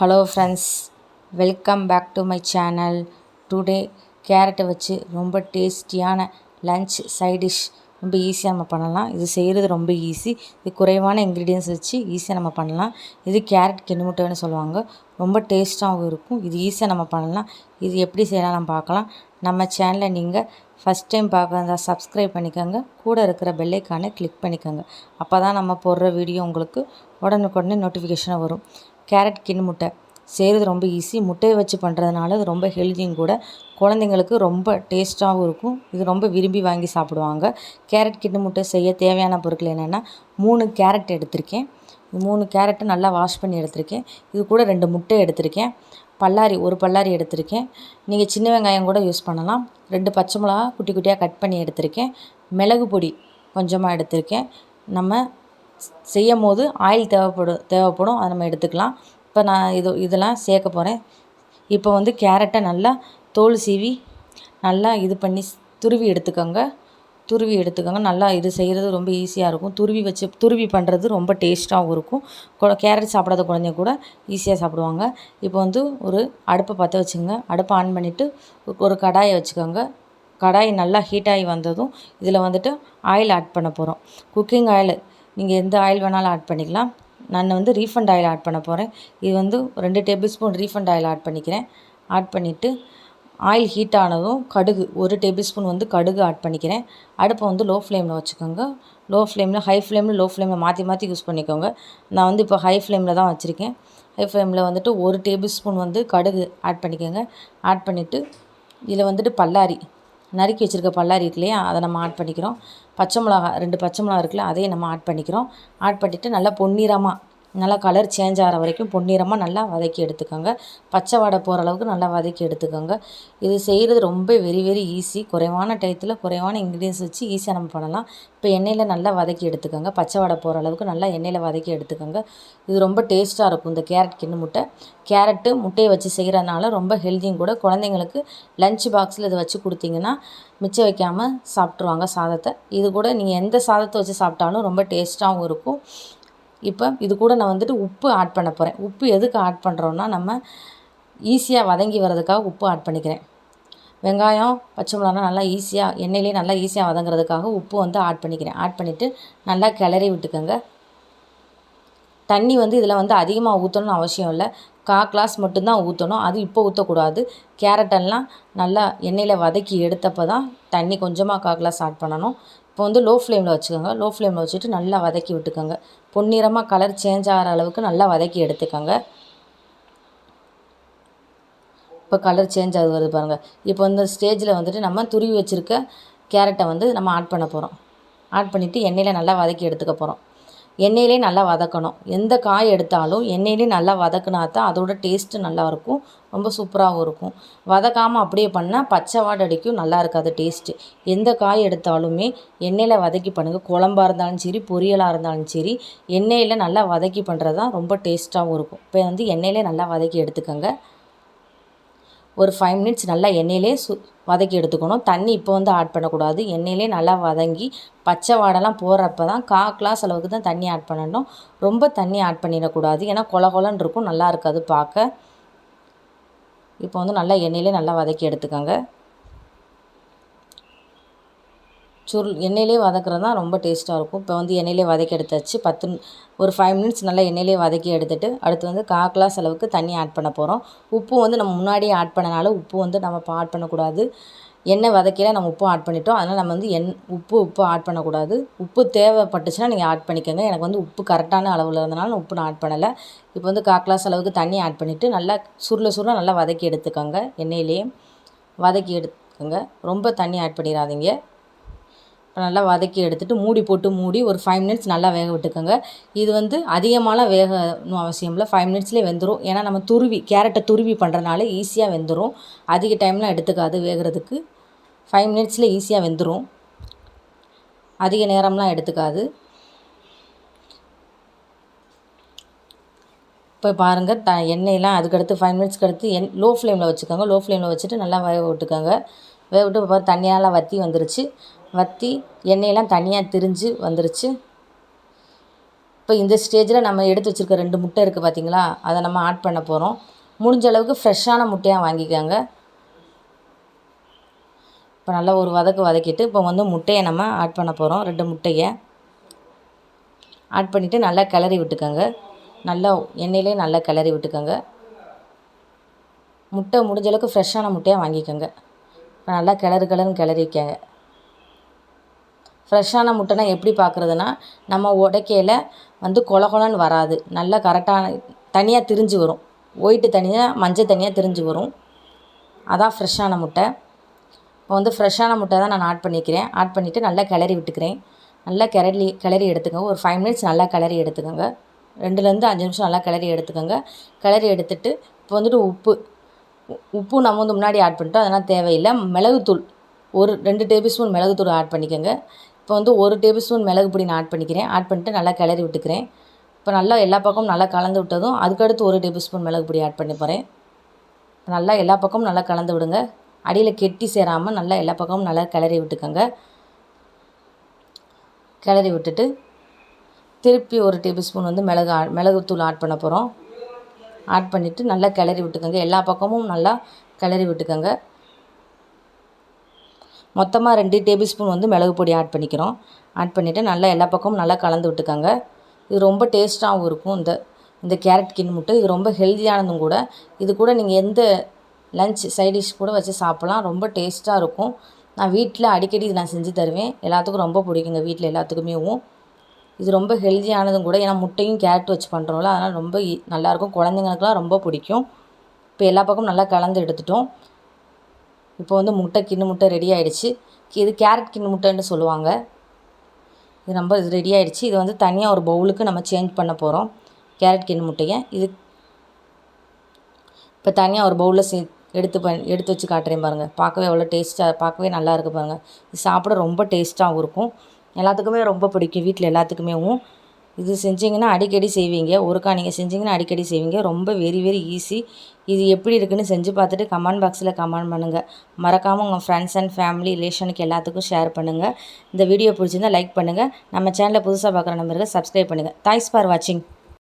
Hello friends welcome back to my channel today கேரட்டை வச்சு ரொம்ப டேஸ்டியான லன்ச் சைடிஷ் ரொம்ப ஈஸியாக நம்ம பண்ணலாம். இது செய்கிறது ரொம்ப ஈஸி இது குறைவான இன்க்ரீடியன்ஸ் வச்சு ஈஸியாக நம்ம பண்ணலாம். இது கேரட் கிண்ணுமுட்டைன்னு சொல்லுவாங்க. ரொம்ப டேஸ்ட்டாகவும் இருக்கும். இது ஈஸியாக நம்ம பண்ணலாம். இது எப்படி செய்யலாம் நம்ம பார்க்கலாம். நம்ம சேனலை நீங்கள் ஃபஸ்ட் டைம் பார்க்குறதா சப்ஸ்கிரைப் பண்ணிக்கோங்க. கூட இருக்கிற பெல்லைக்கானை கிளிக் பண்ணிக்கோங்க. அப்போ தான் நம்ம போடுற வீடியோ உங்களுக்கு உடனுக்குடனே நோட்டிஃபிகேஷனாக வரும். கேரட் கின் முட்டை. செய்கிறது ரொம்ப ஈஸி முட்டையை வச்சு பண்ணுறதுனால அது ரொம்ப ஹெல்த்தியும் கூட. குழந்தைங்களுக்கு ரொம்ப டேஸ்ட்டாகவும் இருக்கும். இது ரொம்ப விரும்பி வாங்கி சாப்பிடுவாங்க. கேரட் கிண்ணு முட்டை செய்ய தேவையான பொருட்கள் என்னென்னா மூணு கேரட் எடுத்திருக்கேன். மூணு கேரட்டை நல்லா வாஷ் பண்ணி எடுத்திருக்கேன். இது கூட ரெண்டு முட்டை எடுத்திருக்கேன். பல்லாரி ஒரு பல்லாரி எடுத்திருக்கேன். நீங்கள் சின்ன வெங்காயம் கூட யூஸ் பண்ணலாம். ரெண்டு பச்சை மிளகா குட்டி குட்டியாக கட் பண்ணி எடுத்திருக்கேன். மிளகு பொடி கொஞ்சமாக எடுத்திருக்கேன். நம்ம செய்யும் போது ஆயில் தேவைப்படும். தேவைப்படும் அதை நம்ம எடுத்துக்கலாம். இப்போ நான் இது இதெல்லாம் சேர்க்க போகிறேன் இப்போ வந்து கேரட்டை நல்லா தோல் சீவி நல்லா இது பண்ணி துருவி எடுத்துக்கோங்க. துருவி எடுத்துக்கோங்க. நல்லா இது செய்கிறது ரொம்ப ஈஸியாக இருக்கும். துருவி வச்சு துருவி பண்ணுறது ரொம்ப டேஸ்ட்டாகவும் இருக்கும். கேரட் சாப்பிடாத குழந்தைங்க கூட ஈஸியாக சாப்பிடுவாங்க. இப்போ வந்து ஒரு அடுப்பை பற்ற வச்சுங்க அடுப்பை ஆன் பண்ணிவிட்டு ஒரு கடாயை வச்சுக்கோங்க. கடாய் நல்லா ஹீட் ஆகி வந்ததும் இதில் வந்துட்டு ஆயில் ஆட் பண்ண போகிறோம் குக்கிங் ஆயில் நீங்கள் எந்த ஆயில் வேணாலும் ஆட் பண்ணிக்கலாம். நான் வந்து ரீஃபண்ட் ஆயில் ஆட் பண்ண போகிறேன் இது வந்து ரெண்டு tablespoon refined oil add பண்ணிக்கிறேன். ஆட் பண்ணிவிட்டு ஆயில் ஹீட் ஆனதும் கடுகு ஒரு டேபிள் ஸ்பூன் வந்து கடுகு ஆட் பண்ணிக்கிறேன். அடுப்பை வந்து லோ ஃப்ளேமில் வச்சுக்கோங்க லோ ஃப்ளேமில் ஹை ஃப்ளேமில் லோ ஃப்ளேமில் மாற்றி மாற்றி யூஸ் பண்ணிக்கோங்க. நான் வந்து இப்போ ஹை ஃப்ளேமில் தான் வச்சுருக்கேன். ஹை ஃப்ளேமில் வந்துட்டு ஒரு டேபிள் ஸ்பூன் வந்து கடுகு ஆட் பண்ணிக்கோங்க. ஆட் பண்ணிவிட்டு இதில் வந்துட்டு பல்லாரி நறுக்கி வச்சுருக்க பல்லாரி இருக்கு இல்லையா அதை நம்ம ஆட் பண்ணிக்கிறோம். பச்சை மிளகா ரெண்டு பச்சை மிளகா இருக்குல்ல அதையும் நம்ம ஆட் பண்ணிக்கிறோம். ஆட் பண்ணிவிட்டு நல்லா பொன்னிறமாக நல்லா கலர் சேஞ்ச் ஆகிற வரைக்கும் பொன்னிறமாக நல்லா வதக்கி எடுத்துக்கோங்க. பச்சை வடை போகிற அளவுக்கு நல்லா வதக்கி எடுத்துக்கோங்க. இது செய்கிறது ரொம்ப வெரி வெரி ஈஸி குறைவான டயத்தில் குறைவான இன்க்ரீடியன்ஸ் வச்சு ஈஸியாக நம்ம பண்ணலாம். இப்போ எண்ணெயில் நல்லா வதக்கி எடுத்துக்கோங்க. பச்சை வடை போகிற அளவுக்கு நல்லா எண்ணெயில் வதக்கி எடுத்துக்கோங்க. இது ரொம்ப டேஸ்ட்டாக இருக்கும் இந்த கேரட் கிண்ணு முட்டை. கேரட்டு முட்டையை வச்சு செய்கிறதுனால ரொம்ப ஹெல்த்தியும் கூட. குழந்தைங்களுக்கு லஞ்ச் பாக்ஸில் இதை வச்சு கொடுத்தீங்கன்னா மிச்சம் வைக்காமல் சாப்பிட்ருவாங்க சாதத்தை. இது கூட நீங்கள் எந்த சாதத்தை வச்சு சாப்பிட்டாலும் ரொம்ப டேஸ்ட்டாகவும் இருக்கும். இப்போ இது கூட நான் வந்துட்டு உப்பு ஆட் பண்ண போகிறேன் உப்பு எதுக்கு ஆட் பண்ணுறோன்னா நம்ம ஈஸியாக வதங்கி வர்றதுக்காக உப்பு ஆட் பண்ணிக்கிறேன். வெங்காயம் பச்சை மிளகாய் நல்லா ஈஸியாக எண்ணெயிலே நல்லா ஈஸியாக வதங்குறதுக்காக உப்பு வந்து ஆட் பண்ணிக்கிறேன். ஆட் பண்ணிவிட்டு நல்லா கிளறி விட்டுக்கோங்க. தண்ணி வந்து இதில் வந்து அதிகமாக ஊற்றணும்னு அவசியம் இல்லை. கா கிளாஸ் மட்டும்தான் ஊற்றணும் அது இப்போ ஊற்றக்கூடாது கேரட்டெல்லாம் நல்லா எண்ணெயில் வதக்கி எடுத்தப்போ தான் தண்ணி கொஞ்சமாக கா கிளாஸ் ஆட் பண்ணணும். இப்போ வந்து லோ ஃப்ளேமில் வச்சுக்கோங்க லோ ஃப்ளேமில் வச்சுட்டு நல்லா வதக்கி விட்டுக்கோங்க. பொன்னிறமாக கலர் சேஞ்ச் ஆகிற அளவுக்கு நல்லா வதக்கி எடுத்துக்கோங்க. இப்போ கலர் சேஞ்ச் ஆகுது வருது பாருங்கள் இப்போ இந்த ஸ்டேஜில் வந்துட்டு நம்ம துருவி வச்சுருக்க கேரட்டை வந்து நம்ம ஆட் பண்ண போகிறோம் ஆட் பண்ணிவிட்டு எண்ணெயில் நல்லா வதக்கி எடுத்துக்க போகிறோம் எண்ணெயிலே நல்லா வதக்கணும். எந்த காய் எடுத்தாலும் எண்ணெயிலே நல்லா வதக்குனா தான் அதோட டேஸ்ட்டு நல்லாயிருக்கும் ரொம்ப சூப்பராகவும் இருக்கும். வதக்காமல் அப்படியே பண்ணால் பச்சை வாடை அடிக்கும். நல்லா இருக்காது டேஸ்ட்டு எந்த காய் எடுத்தாலுமே எண்ணெயில் வதக்கி பண்ணுங்கள் குழம்பாக இருந்தாலும் சரி பொரியலாக இருந்தாலும் சரி எண்ணெயில் நல்லா வதக்கி பண்ணுறது தான் ரொம்ப டேஸ்ட்டாகவும் இருக்கும். இப்போ வந்து எண்ணெயிலே நல்லா வதக்கி எடுத்துக்கோங்க. ஒரு ஃபைவ் மினிட்ஸ் நல்லா எண்ணெயிலே சு வதக்கி எடுத்துக்கணும். தண்ணி இப்போ வந்து ஆட் பண்ணக்கூடாது. எண்ணெயிலே நல்லா வதங்கி பச்சை வாடெல்லாம் போடுறப்ப தான் கா கிளாஸ் அளவுக்கு தான் தண்ணி ஆட் பண்ணணும். ரொம்ப தண்ணி ஆட் பண்ணிடக்கூடாது. ஏன்னா கொல கொலன்னு இருக்கும். நல்லா இருக்காது பார்க்க. இப்போ வந்து நல்லா எண்ணெயிலே நல்லா வதக்கி எடுத்துக்கோங்க. சுருள் எண்ணெயிலே வதக்குறது தான் ரொம்ப டேஸ்ட்டாக இருக்கும். இப்போ வந்து எண்ணெயிலே வதக்கி எடுத்தாச்சு பத்து ஒரு ஃபைவ் மினிட்ஸ் நல்லா எண்ணெயிலே வதக்கி எடுத்துகிட்டு அடுத்து வந்து கா கிளாஸ் அளவுக்கு தண்ணி ஆட் பண்ண போகிறோம் உப்பு வந்து நம்ம முன்னாடியே ஆட் பண்ணனால உப்பு வந்து நம்ம இப்போ ஆட் பண்ணக்கூடாது. எண்ணெய் வதக்கையில் நம்ம உப்பு ஆட் பண்ணிட்டோம். அதனால் நம்ம வந்து எண் உப்பு உப்பு ஆட் பண்ணக்கூடாது. உப்பு தேவைப்பட்டுச்சுன்னா நீங்கள் ஆட் பண்ணிக்கோங்க. எனக்கு வந்து உப்பு கரெக்டான அளவில் இருந்தனால நான் உப்பு நான் ஆட் பண்ணலை. இப்போ வந்து கா கிளாஸ் அளவுக்கு தண்ணி ஆட் பண்ணிவிட்டு நல்லா சுருள சுருள நல்லா வதக்கி எடுத்துக்கோங்க. எண்ணெயிலேயே வதக்கி எடுத்துக்கோங்க. ரொம்ப தண்ணி ஆட் பண்ணிடாதீங்க. இப்போ நல்லா வதக்கி எடுத்துகிட்டு மூடி போட்டு மூடி ஒரு ஃபைவ் மினிட்ஸ் நல்லா வேக விட்டுக்கோங்க. இது வந்து அதிகமாகலாம் வேகணும் அவசியம் இல்லை. ஃபைவ் மினிட்ஸ்லேயே வெந்துடும் ஏன்னா நம்ம துருவி கேரட்டை துருவி பண்ணுறனால ஈஸியாக வெந்துடும் அதிக டைம்லாம் எடுத்துக்காது வேகிறதுக்கு. ஃபைவ் மினிட்ஸில் ஈஸியாக வெந்துடும் அதிக நேரம்லாம் எடுத்துக்காது. இப்போ பாருங்கள் த எண்ணெயெலாம் அதுக்கடுத்து ஃபைவ் மினிட்ஸ்க்கு அடுத்து எண் லோ ஃப்ளேமில் வச்சுக்கோங்க. லோ ஃப்ளேமில் வச்சுட்டு நல்லா வேக விட்டுக்கோங்க. வேக விட்டு இப்போ தண்ணியெல்லாம் வற்றி வந்துருச்சு. வற்றி எண்ணெயெல்லாம் தனியாக திரிஞ்சு வந்துருச்சு. இப்போ இந்த ஸ்டேஜில் நம்ம எடுத்து வச்சுருக்க ரெண்டு முட்டை இருக்குது பார்த்திங்களா அதை நம்ம ஆட் பண்ண போகிறோம் முடிஞ்ச அளவுக்கு ஃப்ரெஷ்ஷான முட்டையாக வாங்கிக்கோங்க. இப்போ நல்லா ஒரு வதக்கு வதக்கிட்டு இப்போ வந்து முட்டையை நம்ம ஆட் பண்ண போகிறோம் ரெண்டு முட்டையை ஆட் பண்ணிவிட்டு நல்லா கிளறி விட்டுக்கோங்க. நல்லா எண்ணெயிலே நல்லா கிளறி விட்டுக்கோங்க. முட்டை முடிஞ்சளவுக்கு ஃப்ரெஷ்ஷான முட்டையாக வாங்கிக்கோங்க. இப்போ நல்லா கிளறு கிளறுன்னு கிளறிக்கங்க ஃப்ரெஷ்ஷான முட்டைனா எப்படி பார்க்குறதுனா நம்ம உடைக்கையில் வந்து கொல கொலன்னு வராது. நல்லா கரெக்டான தனியாக திரிஞ்சு வரும். ஒயிட்டு தனியாக மஞ்சள் தனியாக திரிஞ்சு வரும். அதான் ஃப்ரெஷ்ஷான முட்டை. இப்போ வந்து ஃப்ரெஷ்ஷான முட்டை தான் நான் ஆட் பண்ணிக்கிறேன். ஆட் பண்ணிவிட்டு நல்லா கிளறி விட்டுக்கிறேன். நல்லா கிளறி கிளறி எடுத்துக்கோங்க. ஒரு ஃபைவ் மினிட்ஸ் நல்லா கிளறி எடுத்துக்கோங்க. ரெண்டுலேருந்து அஞ்சு நிமிஷம் நல்லா கிளறி எடுத்துக்கோங்க. கிளறி எடுத்துட்டு இப்போ வந்துட்டு உப்பு உப்பு நம்ம வந்து முன்னாடி ஆட் பண்ணிட்டோம். அதெல்லாம் தேவையில்லை. மிளகுத்தூள் ஒரு ரெண்டு டேபிள் ஸ்பூன் மிளகுத்தூள் ஆட் பண்ணிக்கோங்க. இப்போ வந்து ஒரு டேபிள் ஸ்பூன் மிளகு பொடி நான் ஆட் பண்ணிக்கிறேன். ஆட் பண்ணிட்டு நல்லா கிளறி விட்டுக்கிறேன். இப்போ நல்லா எல்லா பக்கமும் நல்லா கலந்து விட்டதும் அதுக்கடுத்து ஒரு டேபிள் ஸ்பூன் மிளகு பொடி ஆட் பண்ணி போகிறேன் நல்லா எல்லா பக்கமும் நல்லா கலந்து விடுங்க. அடியில் கெட்டி சேராமல் நல்லா எல்லா பக்கமும் நல்லா கிளறி விட்டுக்கோங்க. கிளறி விட்டுட்டு திருப்பி ஒரு டேபிள் ஸ்பூன் வந்து மிளகு மிளகுத்தூள் ஆட் பண்ண போகிறோம் ஆட் பண்ணிவிட்டு நல்லா கிளறி விட்டுக்கோங்க. எல்லா பக்கமும் நல்லா கிளறி விட்டுக்கோங்க. மொத்தமாக ரெண்டு டேபிள் ஸ்பூன் வந்து மிளகு பொடி ஆட் பண்ணிக்கிறோம். ஆட் பண்ணிவிட்டு நல்லா எல்லா பக்கமும் நல்லா கலந்து விட்டுக்கோங்க. இது ரொம்ப டேஸ்ட்டாகவும் இருக்கும். இந்த இந்த கேரட் கின் முட்டை இது ரொம்ப ஹெல்த்தியானதும் கூட. இது கூட நீங்கள் எந்த லஞ்ச் சைடிஷ் கூட வச்சு சாப்பிட்லாம். ரொம்ப டேஸ்ட்டாக இருக்கும். நான் வீட்டில் அடிக்கடி இது நான் செஞ்சு தருவேன். எல்லாத்துக்கும் ரொம்ப பிடிக்குங்க வீட்டில் எல்லாத்துக்குமேவும் இது ரொம்ப ஹெல்த்தியானதும் கூட. ஏன்னா முட்டையும் கேரட் வச்சு பண்ணுறோம்ல அதனால் ரொம்ப நல்லாயிருக்கும் குழந்தைங்களுக்குலாம் ரொம்ப பிடிக்கும். இப்போ எல்லா பக்கமும் நல்லா கலந்து எடுத்துட்டோம். இப்போ வந்து முட்டை கிண்ணு முட்டை ரெடி ஆகிடுச்சு இது கேரட் கிண்ணு முட்டைன்னு சொல்லுவாங்க. இது நம்ம இது ரெடி ஆகிடுச்சு இது வந்து தனியாக ஒரு பவுலுக்கு நம்ம சேஞ்ச் பண்ண போகிறோம் கேரட் கிண்ணு முட்டையை. இது இப்போ தனியாக ஒரு பவுலில் சே எடுத்து ப எடுத்து வச்சு காட்டுறேன் பாருங்கள் பார்க்கவே எவ்வளோ டேஸ்ட்டாக பார்க்கவே நல்லா இருக்குது பாருங்கள் இது சாப்பிட ரொம்ப டேஸ்ட்டாகவும் இருக்கும். எல்லாத்துக்குமே ரொம்ப பிடிக்கும். வீட்டில் எல்லாத்துக்குமேவும். இது செஞ்சிங்கன்னா அடிக்கடி செய்வீங்க. ஒருக்கா நீங்கள் செஞ்சிங்கன்னா அடிக்கடி செய்வீங்க. ரொம்ப வெரி வெரி ஈஸி இது எப்படி இருக்குன்னு செஞ்சு பார்த்துட்டு கமெண்ட் பாக்ஸில் கமெண்ட் பண்ணுங்கள் மறக்காமல் உங்கள் ஃப்ரெண்ட்ஸ் அண்ட் ஃபேமிலி ரிலேஷனுக்கு எல்லாத்துக்கும் ஷேர் பண்ணுங்கள் இந்த வீடியோ பிடிச்சிருந்தால் லைக் பண்ணுங்கள் நம்ம சேனலை புதுசாக பார்க்குற நம்பருக்கு சப்ஸ்கிரைப் பண்ணுங்கள் தேங்க்ஸ் ஃபார் வாட்சிங்